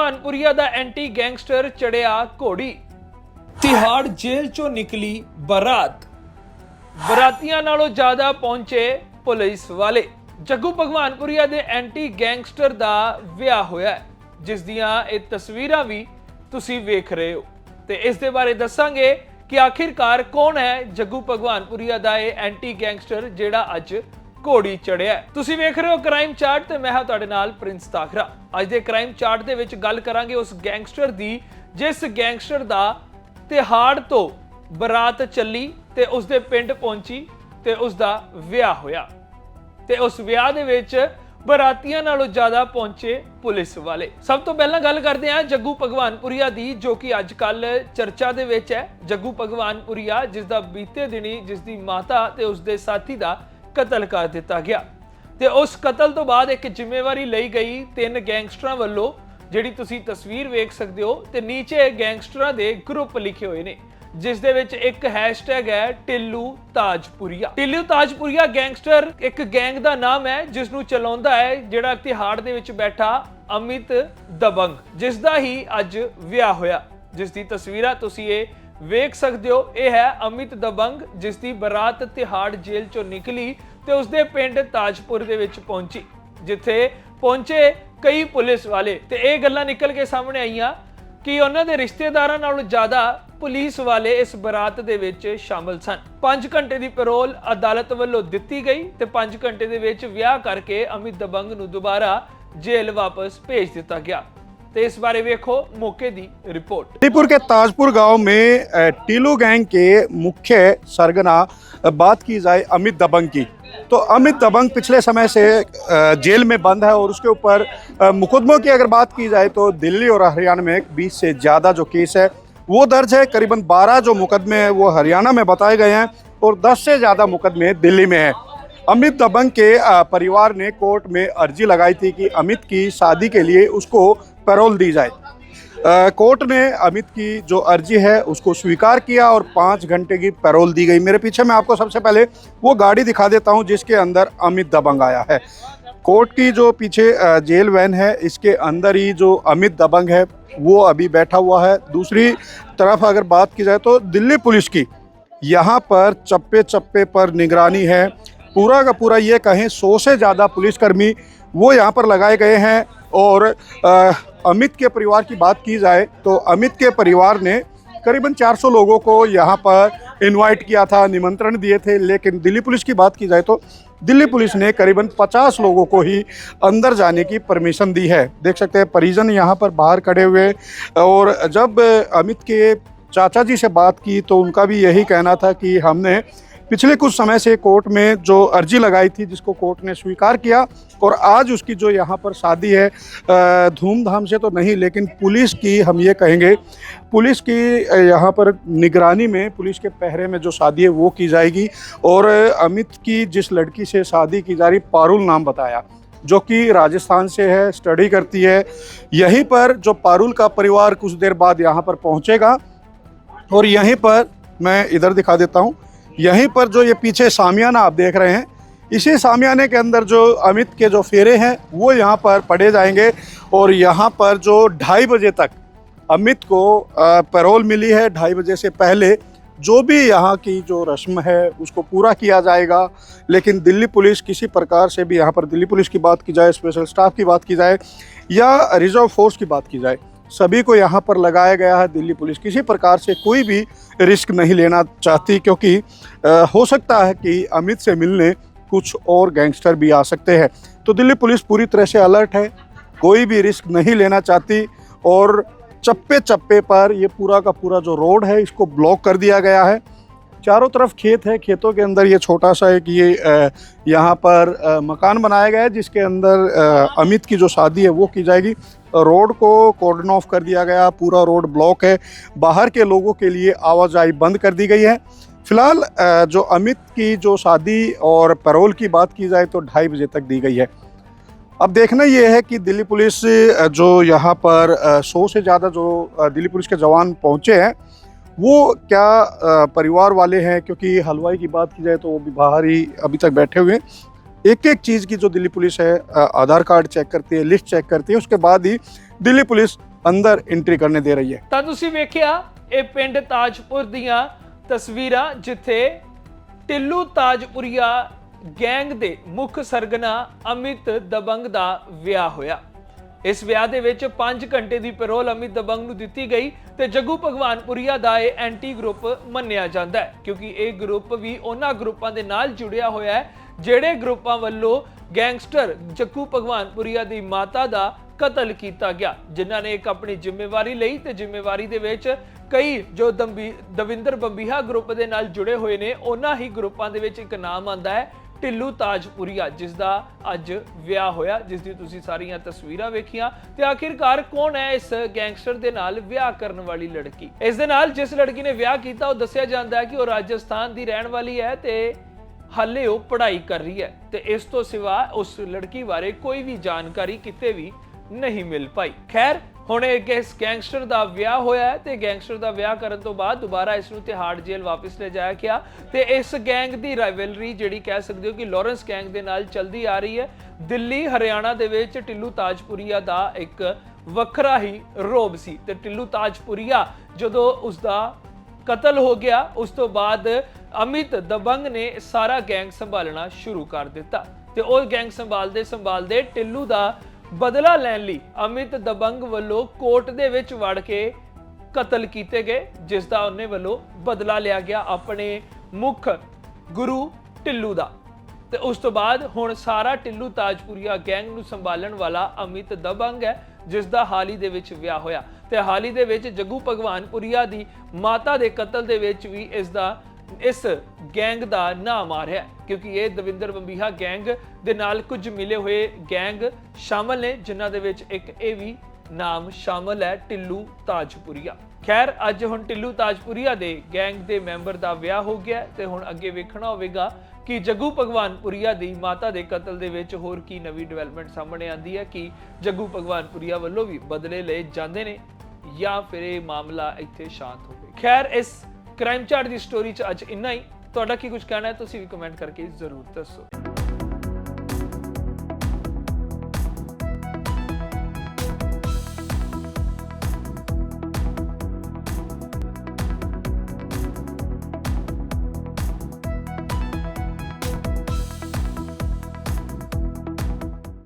ਭਗਵਾਨਪੁਰੀਆ ਦਾ anti gangster ਚੜਿਆ ਘੋੜੀ। ਤਿਹਾੜ ਜੇਲ੍ਹ ਚੋਂ ਨਿਕਲੀ ਬਰਾਤ। ਬਰਾਤੀਆਂ ਨਾਲੋਂ ਜ਼ਿਆਦਾ ਪਹੁੰਚੇ ਪੁਲਿਸ ਵਾਲੇ। ਜੱਗੂ ਭਗਵਾਨਪੁਰੀਆ ਦੇ ਐਂਟੀ ਗੈਂਗਸਟਰ ਦਾ ਵਿਆਹ ਹੋਇਆ ਹੈ, ਜਿਸ ਦੀਆਂ ਇਹ ਤਸਵੀਰਾਂ ਵੀ ਤੁਸੀਂ ਵੇਖ ਰਹੇ ਹੋ। ਤੇ ਇਸ ਦੇ ਬਾਰੇ ਦੱਸਾਂਗੇ ਕਿ ਆਖਿਰਕਾਰ ਕੌਣ ਹੈ ਜੱਗੂ ਭਗਵਾਨਪੁਰੀਆ ਦਾ ਇਹ ਐਂਟੀ ਗੈਂਗਸਟਰ ਜਿਹੜਾ ਅੱਜ ਘੋੜੀ ਚੜਿਆ ਤੁਸੀਂ ਵੇਖ ਰਹੇ ਹੋ ਕ੍ਰਾਈਮ ਚਾਰਟ ਤੇ ਮੈਂ ਹਾਂ ਤੁਹਾਡੇ ਨਾਲ ਪ੍ਰਿੰਸ ਤਾਖਰਾ ਅੱਜ ਦੇ ਕ੍ਰਾਈਮ ਚਾਰਟ ਦੇ ਵਿੱਚ ਗੱਲ ਕਰਾਂਗੇ ਉਸ ਗੈਂਗਸਟਰ ਦੀ, ਜਿਸ ਗੈਂਗਸਟਰ ਦਾ ਤਿਹਾੜ ਤੋਂ ਬਰਾਤ ਚੱਲੀ ਤੇ ਉਸ ਦੇ ਪਿੰਡ ਪਹੁੰਚੀ ਤੇ ਉਸ ਦਾ ਵਿਆਹ ਹੋਇਆ। ਤੇ ਉਸ ਵਿਆਹ ਦੇ ਵਿੱਚ ਬਰਾਤੀਆਂ ਨਾਲੋਂ ਜ਼ਿਆਦਾ ਪਹੁੰਚੇ ਪੁਲਿਸ ਵਾਲੇ। ਸਭ ਤੋਂ ਪਹਿਲਾਂ ਗੱਲ ਕਰਦੇ ਹਾਂ ਜੱਗੂ ਭਗਵਾਨਪੁਰੀਆ ਦੀ, ਜੋ ਕਿ ਅੱਜ ਕੱਲ ਚਰਚਾ ਦੇ ਵਿੱਚ ਹੈ। ਜੱਗੂ ਭਗਵਾਨਪੁਰੀਆ ਜਿਸ ਦਾ ਬੀਤੇ ਦਿਨੀ ਜਿਸ ਦੀ ਮਾਤਾ ਤੇ ਉਸ ਦੇ ਸਾਥੀ ਦਾ ਕਤਲ ਕਰ ਦਿੱਤਾ ਗਿਆ। ਤੇ ਉਸ ਕਤਲ ਤੋਂ ਬਾਅਦ ਇੱਕ ਜ਼ਿੰਮੇਵਾਰੀ ਲਈ ਗਈ ਤਿੰਨ ਗੈਂਗਸਟਰਾਂ ਵੱਲੋਂ, ਜਿਹੜੀ ਤੁਸੀਂ ਤਸਵੀਰ ਵੇਖ ਸਕਦੇ ਹੋ ਤੇ ਨੀਚੇ ਗੈਂਗਸਟਰਾਂ ਦੇ ਗਰੁੱਪ ਲਿਖੇ ਹੋਏ ਨੇ, ਜਿਸ ਦੇ ਵਿੱਚ ਇੱਕ ਹੈਸ਼ਟੈਗ ਹੈ ਟਿੱਲੂ ਤਾਜਪੁਰੀਆ। ਟਿੱਲੂ ਤਾਜਪੁਰੀਆ ਗੈਂਗਸਟਰ ਇੱਕ ਗੈਂਗ ਦਾ ਨਾਮ ਹੈ ਜਿਸ ਨੂੰ ਚਲਾਉਂਦਾ ਹੈ ਜਿਹੜਾ ਤਿਹਾੜ ਦੇ ਵਿੱਚ ਬੈਠਾ ਅਮਿਤ ਦਬੰਗ ਜਿਸ ਦਾ ਹੀ ਅੱਜ ਵਿਆਹ ਹੋਇਆ। ਜਿਸ ਦੀ ਤਸਵੀਰਾਂ ਤੁਸੀਂ ਇਹ ਵੇਖ ਸਕਦੇ ਹੋ, ਇਹ ਹੈ ਅਮਿਤ ਦਬੰਗ, ਜਿਸ ਦੀ ਬਰਾਤ ਤਿਹਾੜ ਜੇਲ੍ਹ ਚੋਂ ਨਿਕਲੀ ਤੇ ਉਸਦੇ ਪਿੰਡ ਤਾਜਪੁਰ ਦੇ ਵਿੱਚ ਪਹੁੰਚੀ, ਜਿੱਥੇ ਪਹੁੰਚੇ ਕਈ ਪੁਲਿਸ ਵਾਲੇ ਤੇ ਇਹ ਗੱਲਾਂ ਨਿਕਲ ਕੇ ਸਾਹਮਣੇ ਆਈਆਂ ਕਿ ਉਹਨਾਂ ਦੇ ਰਿਸ਼ਤੇਦਾਰਾਂ ਨਾਲੋਂ ਜ਼ਿਆਦਾ ਪੁਲਿਸ ਵਾਲੇ ਇਸ ਬਰਾਤ ਦੇ ਵਿੱਚ ਸ਼ਾਮਲ ਸਨ। 5 ਘੰਟੇ ਦੀ ਪੈਰੋਲ ਅਦਾਲਤ ਵੱਲੋਂ ਦਿੱਤੀ ਗਈ ਤੇ 5 ਘੰਟੇ ਦੇ ਵਿੱਚ ਵਿਆਹ ਕਰਕੇ ਅਮਿਤ ਦਬੰਗ ਨੂੰ ਦੁਬਾਰਾ ਜੇਲ੍ਹ ਵਾਪਸ ਭੇਜ ਦਿੱਤਾ ਗਿਆ। तो इस बारे देखो मौके की रिपोर्ट। मणिपुर के ताजपुर गाँव में टीलू गैंग के मुख्य सरगना बात की जाए अमित दबंग की। तो अमित दबंग पिछले समय से जेल में बंद है और उसके ऊपर मुकदमों की अगर बात की जाए तो दिल्ली और हरियाणा में बीस से ज़्यादा जो केस है, वो दर्ज है। करीबन 12 जो मुकदमे हैं, वो हरियाणा में बताए गए हैं और 10 से ज़्यादा मुकदमे दिल्ली में हैं। अमित दबंग के परिवार ने कोर्ट में अर्जी लगाई थी कि अमित की शादी के लिए उसको पैरोल दी जाए। कोर्ट ने अमित की जो अर्जी है, उसको स्वीकार किया और पाँच घंटे की पैरोल दी गई। मेरे पीछे मैं आपको सबसे पहले वो गाड़ी दिखा देता हूँ, जिसके अंदर अमित दबंग आया है। कोर्ट की जो पीछे जेल वैन है, इसके अंदर ही जो अमित दबंग है, वो अभी बैठा हुआ है। दूसरी तरफ़ अगर बात की जाए तो दिल्ली पुलिस की, यहाँ पर चप्पे चप्पे पर निगरानी है। पूरा का पूरा ये कहें, सौ से ज़्यादा पुलिसकर्मी वो यहाँ पर लगाए गए हैं। और अमित के परिवार की बात की जाए तो अमित के परिवार ने करीबन 400 लोगों को यहाँ पर इनवाइट किया था, निमंत्रण दिए थे। लेकिन दिल्ली पुलिस की बात की जाए तो दिल्ली पुलिस ने करीबन 50 लोगों को ही अंदर जाने की परमिशन दी है। देख सकते हैं, परिजन यहाँ पर बाहर खड़े हुए और जब अमित के चाचा जी से बात की तो उनका भी यही कहना था कि हमने पिछले कुछ समय से कोर्ट में जो अर्जी लगाई थी, जिसको कोर्ट ने स्वीकार किया, और आज उसकी जो यहाँ पर शादी है धूमधाम से तो नहीं, लेकिन पुलिस की हम ये कहेंगे, पुलिस की यहाँ पर निगरानी में, पुलिस के पहरे में जो शादी है वो की जाएगी, और अमित की जिस लड़की से शादी की जा रही, पारुल नाम बताया, जो कि राजस्थान से है, स्टडी करती है, यहीं पर जो पारुल का परिवार कुछ देर बाद यहाँ पर पहुँचेगा, और यहीं पर मैं इधर दिखा देता हूँ यहीं पर जो ये पीछे सामियाना आप देख रहे हैं, इसी सामियाने के अंदर जो अमित के जो फेरे हैं, वो यहाँ पर पड़े जाएँगे। और यहाँ पर जो ढाई बजे तक अमित को पैरोल मिली है, ढाई बजे से पहले जो भी यहाँ की जो रस्म है, उसको पूरा किया जाएगा। लेकिन दिल्ली पुलिस किसी प्रकार से भी, यहाँ पर दिल्ली पुलिस की बात की जाए, स्पेशल स्टाफ की बात की जाए, या रिज़र्व फोर्स की बात की जाए सभी को यहाँ पर लगाया गया है दिल्ली पुलिस। किसी प्रकार से कोई भी रिस्क नहीं लेना चाहती, क्योंकि हो सकता है कि अमित से मिलने कुछ और गैंगस्टर भी आ सकते हैं। तो दिल्ली पुलिस पूरी तरह से अलर्ट है, कोई भी रिस्क नहीं लेना चाहती और चप्पे चप्पे पर ये पूरा का पूरा जो रोड है, इसको ब्लॉक कर दिया गया है। चारों तरफ़ खेत है, खेतों के अंदर ये छोटा सा एक ये यहाँ पर मकान बनाया गया है, जिसके अंदर अमित की जो शादी है वो की जाएगी। रोड को कॉर्डन ऑफ़ कर दिया गया, पूरा रोड ब्लॉक है। बाहर के लोगों के लिए आवाजाही बंद कर दी गई है। फ़िलहाल जो अमित की जो शादी और पैरोल की बात की जाए तो ढाई बजे तक दी गई है। अब देखना ये है कि दिल्ली पुलिस जो यहाँ पर सौ से ज़्यादा जो दिल्ली पुलिस के जवान पहुँचे हैं वो क्या अ, परिवार वाले हैं क्योंकि हलवाई की बात की जाए तो वो भी बाहर ही अभी तक बैठे हुए हैं एक एक चीज़ की जो दिल्ली पुलिस है अ, आधार कार्ड चेक करती है लिस्ट चेक करती है उसके बाद ही दिल्ली पुलिस अंदर एंट्री करने दे रही है ਤਾਂ ਤੁਸੀਂ ਵੇਖਿਆ ਇਹ ਪਿੰਡ ਤਾਜਪੁਰ ਦੀਆਂ ਤਸਵੀਰਾਂ ਜਿੱਥੇ ਟਿੱਲੂ ਤਾਜਪੁਰੀਆ ਗੈਂਗ ਦੇ ਮੁੱਖ ਸਰਗਨਾ ਅਮਿਤ ਦਬੰਗ ਦਾ ਵਿਆਹ ਹੋਇਆ ਇਸ ਵਿਆਹ ਦੇ ਵਿੱਚ 5 ਘੰਟੇ ਦੀ ਪੈਰੋਲ ਅਮਿਤ ਦਬੰਗ ਨੂੰ ਦਿੱਤੀ ਗਈ ਤੇ ਜੱਗੂ ਭਗਵਾਨਪੁਰੀਆ ਦਾ ਇਹ ਐਂਟੀ ਗਰੁੱਪ ਮੰਨਿਆ ਜਾਂਦਾ ਹੈ, ਕਿਉਂਕਿ ਇਹ ਗਰੁੱਪ ਵੀ ਉਹਨਾਂ ਗਰੁੱਪਾਂ ਦੇ ਨਾਲ ਜੁੜਿਆ ਹੋਇਆ ਹੈ, ਜਿਹੜੇ ਗਰੁੱਪਾਂ ਵੱਲੋਂ ਗੈਂਗਸਟਰ ਜੱਗੂ ਭਗਵਾਨਪੁਰੀਆ ਦੀ ਮਾਤਾ ਦਾ ਕਤਲ ਕੀਤਾ ਗਿਆ, ਜਿਨ੍ਹਾਂ ਨੇ ਇੱਕ ਆਪਣੀ ਜ਼ਿੰਮੇਵਾਰੀ ਲਈ ਤੇ ਜ਼ਿੰਮੇਵਾਰੀ ਦੇ ਵਿੱਚ ਕਈ ਜੋ ਦੰਬੀ ਦਵਿੰਦਰ ਬੰਬੀਹਾ ਗਰੁੱਪ ਦੇ ਨਾਲ ਜੁੜੇ ਹੋਏ ਨੇ, ਉਹਨਾਂ ਹੀ ਗਰੁੱਪਾਂ ਦੇ ਵਿੱਚ ਇੱਕ ਨਾਮ ਆਂਦਾ ਹੈ ਢਿੱਲੂ ਤਾਜਪੁਰੀਆ ਜਿਸ ਦਾ ਅੱਜ ਵਿਆਹ ਹੋਇਆ, ਜਿਸ ਦੀ ਤੁਸੀਂ ਸਾਰੀਆਂ ਤਸਵੀਰਾਂ ਵੇਖੀਆਂ। ਤੇ ਆਖਿਰਕਾਰ ਕੌਣ ਹੈ ਇਸ ਗੈਂਗਸਟਰ ਦੇ ਨਾਲ ਵਿਆਹ ਕਰਨ ਵਾਲੀ ਲੜਕੀ? ਇਸ ਦੇ ਨਾਲ ਜਿਸ ਲੜਕੀ ਨੇ ਵਿਆਹ ਕੀਤਾ, ਉਹ ਦੱਸਿਆ ਜਾਂਦਾ ਹੈ ਕਿ ਉਹ ਰਾਜਸਥਾਨ ਦੀ ਰਹਿਣ ਵਾਲੀ ਹੈ ਤੇ ਹਾਲੇ ਉਹ ਪੜ੍ਹਾਈ ਕਰ ਰਹੀ ਹੈ। ਤੇ ਇਸ ਤੋਂ ਸਿਵਾ ਉਸ ਲੜਕੀ ਬਾਰੇ ਕੋਈ ਵੀ ਜਾਣਕਾਰੀ, ਕਿਤੇ ਵੀ ਨਹੀਂ ਮਿਲ ਪਾਈ। ਖੈਰ, ਹੁਣ ਇਹ ਇਸ ਗੈਂਗਸਟਰ ਦਾ ਵਿਆਹ ਹੋਇਆ ਤੇ ਗੈਂਗਸਟਰ ਦਾ ਵਿਆਹ ਕਰਨ ਤੋਂ ਬਾਅਦ ਦੁਬਾਰਾ ਇਸ ਨੂੰ ਤਿਹਾੜ ਜੇਲ੍ਹ ਵਾਪਸ ਲੈ ਜਾਇਆ ਗਿਆ ਤੇ ਇਸ ਗੈਂਗ ਦੀ ਰਾਈਵਲਰੀ ਜਿਹੜੀ ਕਹਿ ਸਕਦੇ ਹੋ ਕਿ ਲਾਰੈਂਸ ਗੈਂਗ ਦੇ ਨਾਲ ਚੱਲਦੀ ਆ ਰਹੀ ਹੈ। ਦਿੱਲੀ, ਹਰਿਆਣਾ ਦੇ ਵਿੱਚ ਟਿੱਲੂ ਤਾਜਪੁਰੀਆ ਦਾ ਇੱਕ ਵੱਖਰਾ ਹੀ ਰੋਬ ਸੀ ਤੇ ਟਿੱਲੂ ਤਾਜਪੁਰੀਆ ਜਦੋਂ ਉਸ ਦਾ ਕਤਲ ਹੋ ਗਿਆ, ਉਸ ਤੋਂ ਬਾਅਦ ਅਮਿਤ ਦਬੰਗ ਨੇ ਸਾਰਾ ਗੈਂਗ ਸੰਭਾਲਣਾ ਸ਼ੁਰੂ ਕਰ ਦਿੱਤਾ ਤੇ ਉਹ ਗੈਂਗ ਸੰਭਾਲਦੇ ਸੰਭਾਲਦੇ ਟਿੱਲੂ ਦਾ ਬਦਲਾ ਲੈਣ ਲਈ ਅਮਿਤ ਦਬੰਗ ਵੱਲੋਂ ਕੋਰਟ ਦੇ ਵਿੱਚ ਵੜ ਕੇ ਕਤਲ ਕੀਤੇ ਗਏ, ਜਿਸ ਦਾ ਉਹਨੇ ਵੱਲੋਂ ਬਦਲਾ ਲਿਆ ਗਿਆ ਆਪਣੇ ਮੁੱਖ ਗੁਰੂ ਟਿੱਲੂ ਦਾ। ਤੇ ਉਸ ਤੋਂ ਬਾਅਦ ਹੁਣ ਸਾਰਾ ਟਿੱਲੂ ਤਾਜਪੁਰੀਆ ਗੈਂਗ ਨੂੰ ਸੰਭਾਲਣ ਵਾਲਾ ਅਮਿਤ ਦਬੰਗ ਹੈ, ਜਿਸ ਦਾ ਹਾਲ ਹੀ ਦੇ ਵਿੱਚ ਵਿਆਹ ਹੋਇਆ। ਤੇ ਹਾਲ ਹੀ ਦੇ ਵਿੱਚ ਜੱਗੂ ਭਗਵਾਨਪੁਰੀਆ ਦੀ ਮਾਤਾ ਦੇ ਕਤਲ ਦੇ ਵਿੱਚ ਵੀ ਇਸ ਦਾ ਇਸ ਗੈਂਗ ਦਾ ਨਾਮ ਆ ਰਿਹਾ ਕਿਉਂਕਿ ਇਹ ਦਵਿੰਦਰ ਬੰਬੀਹਾ ਗੈਂਗ ਦੇ ਨਾਲ ਕੁਝ ਮਿਲੇ ਹੋਏ ਗੈਂਗ ਸ਼ਾਮਲ ਨੇ, ਜਿਨ੍ਹਾਂ ਦੇ ਵਿੱਚ ਇੱਕ ਇਹ ਵੀ ਨਾਮ ਸ਼ਾਮਲ ਹੈ, ਟਿੱਲੂ ਤਾਜਪੁਰੀਆ। ਖੈਰ, ਅੱਜ ਹੁਣ ਟਿੱਲੂ ਤਾਜਪੁਰੀਆ ਦੇ ਗੈਂਗ ਦੇ ਮੈਂਬਰ ਦਾ ਵਿਆਹ ਹੋ ਗਿਆ ਤੇ ਹੁਣ ਅੱਗੇ ਵੇਖਣਾ ਹੋਵੇਗਾ ਕਿ ਜੱਗੂ ਭਗਵਾਨਪੁਰੀਆ ਦੀ ਮਾਤਾ ਦੇ ਕਤਲ ਦੇ ਵਿੱਚ ਹੋਰ ਕੀ ਨਵੀਂ ਡਿਵੈਲਪਮੈਂਟ ਸਾਹਮਣੇ ਆਂਦੀ ਹੈ, ਕਿ ਜੱਗੂ ਭਗਵਾਨਪੁਰੀਆ ਵੱਲੋਂ ਵੀ ਬਦਲੇ ਲਏ ਜਾਂਦੇ ਨੇ ਜਾਂ ਫਿਰ ਇਹ ਮਾਮਲਾ ਇੱਥੇ ਸ਼ਾਂਤ ਹੋਵੇ। ਖੈਰ, ਇਸ ਕ੍ਰਾਈਮ ਚਾਰਟ ਦੀ ਸਟੋਰੀ 'ਚ ਅੱਜ ਇੰਨਾ ਹੀ। ਤੁਹਾਡਾ ਕੀ ਕੁਝ ਕਹਿਣਾ ਹੈ, ਤੁਸੀਂ ਵੀ ਕਮੈਂਟ ਕਰਕੇ ਜ਼ਰੂਰ ਦੱਸੋ।